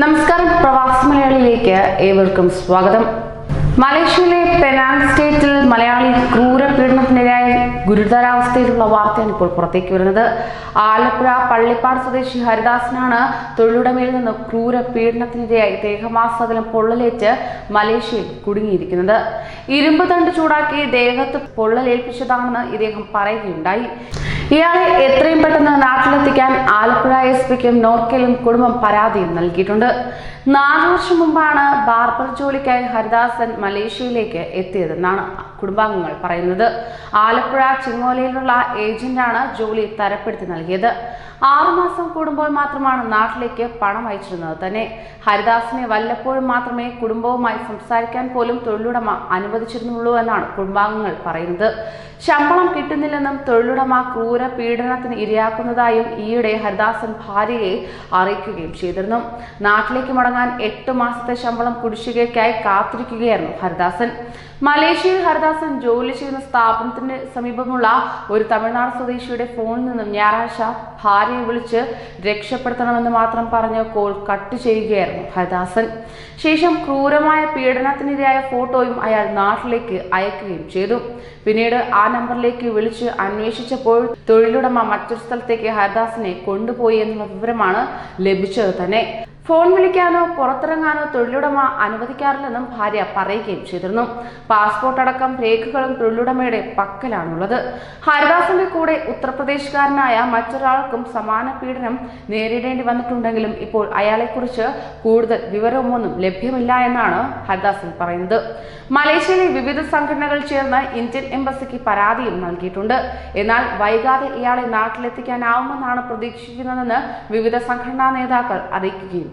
നമസ്കാരം പ്രവാസി മലയാളിയിലേക്ക് ഏവർക്കും സ്വാഗതം. മലേഷ്യയിലെ പെനാങ് സ്റ്റേറ്റിൽ മലയാളി ക്രൂര പീഡനത്തിനിരയായ ഗുരുതരാവസ്ഥയിലുള്ള വാർത്തയാണ് ഇപ്പോൾ പുറത്തേക്ക് വരുന്നത്. ആലപ്പുഴ പള്ളിപ്പാട് സ്വദേശി ഹരിദാസനാണ് തൊഴിലുടമയിൽ നിന്ന് ക്രൂരപീഡനത്തിനെതിരായി ദേഹമാസകലം പൊള്ളലേറ്റ് മലേഷ്യയിൽ കുടുങ്ങിയിരിക്കുന്നത്. ഇരുമ്പ് തണ്ട് ചൂടാക്കി ദേഹത്ത് പൊള്ളലേൽപ്പിച്ചതാണെന്ന് ഇദ്ദേഹം പറയുകയുണ്ടായി. ഇയാളെ എത്രയും പെട്ടെന്ന് നാട്ടിലെത്തിക്കാൻ ആലപ്പുഴ എസ് പിക്കും നോർക്കയിലും കുടുംബം പരാതിയും നൽകിയിട്ടുണ്ട്. നാല് വർഷം മുമ്പാണ് ബാർബർ ജോലിക്കായി ഹരിദാസൻ മലേഷ്യയിലേക്ക് എത്തിയതെന്നാണ് കുടുംബാംഗങ്ങൾ പറയുന്നത്. ആലപ്പുഴ ചിങ്ങോലയിലുള്ള ഏജന്റാണ് ജോലി തരപ്പെടുത്തി നൽകിയത്. ആറുമാസം കൂടുമ്പോൾ മാത്രമാണ് നാട്ടിലേക്ക് പണം അയച്ചിരുന്നത് തന്നെ. ഹരിദാസിനെ വല്ലപ്പോഴും മാത്രമേ കുടുംബവുമായി സംസാരിക്കാൻ പോലും തൊഴിലുടമ അനുവദിച്ചിരുന്നുള്ളൂ എന്നാണ് കുടുംബാംഗങ്ങൾ പറയുന്നത്. ശമ്പളം കിട്ടുന്നില്ലെന്നും തൊഴിലുടമ ക്രൂര പീഡനത്തിന് ഇരയാക്കുന്നതായും ഈയിടെ ഹരിദാസൻ ഭാര്യയെ അറിയിക്കുകയും ചെയ്തിരുന്നു. നാട്ടിലേക്ക് മടങ്ങാൻ എട്ട് മാസത്തെ ശമ്പളം കുടിശ്ശികയ്ക്കായി കാത്തിരിക്കുകയായിരുന്നു ഹരിദാസൻ. മലേഷ്യയിൽ ഹരിദാസൻ ജോലി ചെയ്യുന്ന സ്ഥാപനത്തിന് സമീപമുള്ള ഒരു തമിഴ്നാട് സ്വദേശിയുടെ ഫോണിൽ നിന്നും ഞായറാഴ്ച ഭാര്യയെ വിളിച്ച് രക്ഷപ്പെടുത്തണമെന്ന് മാത്രം പറഞ്ഞ് കോൾ കട്ട് ചെയ്യുകയായിരുന്നു ഹരിദാസൻ. ശേഷം ക്രൂരമായ പീഡനത്തിനിരയായ ഫോട്ടോയും അയാൾ നാട്ടിലേക്ക് അയക്കുകയും ചെയ്തു. പിന്നീട് ആ നമ്പറിലേക്ക് വിളിച്ച് അന്വേഷിച്ചപ്പോൾ തൊഴിലുടമ മറ്റൊരു സ്ഥലത്തേക്ക് ഹരിദാസിനെ കൊണ്ടുപോയി എന്നുള്ള വിവരമാണ് ലഭിച്ചത് തന്നെ. ഫോൺ വിളിക്കാനോ പുറത്തിറങ്ങാനോ തൊഴിലുടമ അനുവദിക്കാറില്ലെന്നും ഭാര്യ പറയുകയും ചെയ്തിരുന്നു. പാസ്പോർട്ട് അടക്കം രേഖകളും തൊഴിലുടമയുടെ പക്കലാണുള്ളത്. ഹരിദാസിന്റെ കൂടെ ഉത്തർപ്രദേശുകാരനായ മറ്റൊരാൾക്കും സമാന പീഡനം നേരിടേണ്ടി വന്നിട്ടുണ്ടെങ്കിലും ഇപ്പോൾ അയാളെക്കുറിച്ച് കൂടുതൽ വിവരമൊന്നും ലഭ്യമില്ല എന്നാണ് ഹരിദാസൻ പറയുന്നത്. മലേഷ്യയിലെ വിവിധ സംഘടനകൾ ചേർന്ന് ഇന്ത്യൻ എംബസിക്ക് പരാതിയും നൽകിയിട്ടുണ്ട്. എന്നാൽ വൈകാതെ ഇയാളെ നാട്ടിലെത്തിക്കാനാവുമെന്നാണ് പ്രതീക്ഷിക്കുന്നതെന്ന് വിവിധ സംഘടനാ നേതാക്കൾ അറിയിക്കുകയും